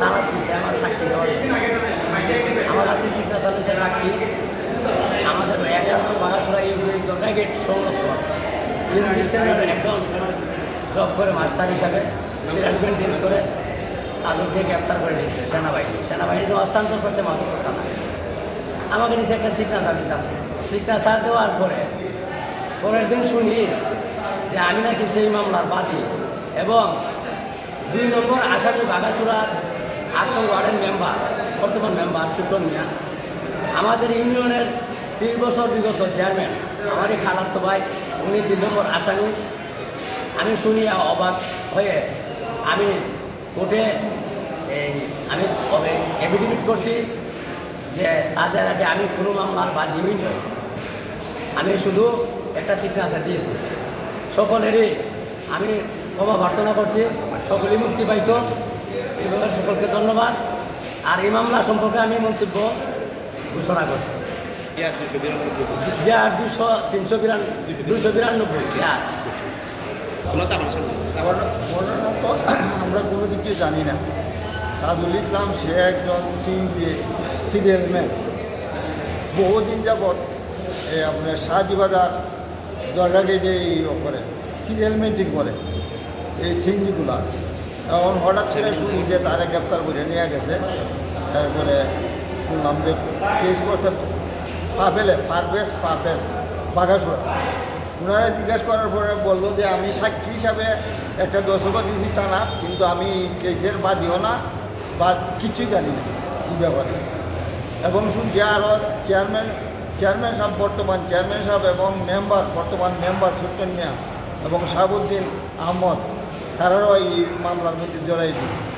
তারা দিয়েছে আমার সাক্ষী দেওয়ার আমার আছে সিগনা চালিয়েছে সাক্ষী। আমাদের এগারো বাগাসরা ইউপিআই দরকার গেট সংরক্ষণ। সিভিল একজন জব করে মাস্টার হিসাবে। সে রেলমেন্টেন্স করে। তাদেরকে গ্রেপ্তার করে নিয়েছে সেনাবাহিনী। সেনাবাহিনী হস্তান্তর করছে মাদক থানা আমাকে নিচে একটা সিগনেচার দিতাম। সিগনেচার দেওয়ার পরে, পরের দিন শুনি যে আমি নাকি সেই মামলার বাদী। এবং দুই নম্বর আসামি বাগাসুরার আটন ওয়ার্ডের মেম্বার বর্তমান মেম্বার সুতন মিয়া। আমাদের ইউনিয়নের তিন বছর বিগত চেয়ারম্যান আমারই খালাতো ভাই, উনি তিন নম্বর আসামি। আমি শুনি অবাক হয়ে আমি কোর্টে এই আমি এফিডেভিট করছি যে তাদের আগে আমি কোনো মামলার বাদী হইনি আমি শুধু একটা সিগনেচার দিয়েছি। সকলেরই আমি ক্ষমা প্রার্থনা করছি, সকলেই মুক্তি পাইত। ব্যাপারে সকলকে ধন্যবাদ। আর এই মামলা সম্পর্কে আমি মন্তব্য ঘোষণা করছি। দুশো আর দুশো তিনশো বিরানব্বই দুশো বিরানব্বই আমার আমরা কোনো কিছু জানি না। তাজুল ইসলাম সে একজন সিরিয়াল ম্যান। বহুদিন যাবৎ এ আপনার শাহজিবাজার দরগা গেটে এই ও করে সিরিয়াল মেন্টিং করে এই সিঞ্জিগুলা তখন হঠাৎ করে শুনি যে তারা গ্রেপ্তার করে নিয়ে গেছে। তারপরে শুনলাম যে কেস করছে পাপেলে পারভেজ পাপেল বাঘাসুরা। ওনারা জিজ্ঞেস করার পরে বলল যে আমি সাক্ষী হিসাবে একটা দশক দিয়েছি টানা, কিন্তু আমি কেসের বাদীও না, বা কিছুই জানি না এই ব্যাপারে। এবং শুনছি আরও চেয়ারম্যান চেয়ারম্যান সাহেব বর্তমান চেয়ারম্যান সাহেব এবং মেম্বার বর্তমান মেম্বার সুলতান মিয়া এবং শাহাবুদ্দিন আহমদ। তারাও এই মামলার মধ্যে জড়াই দিচ্ছে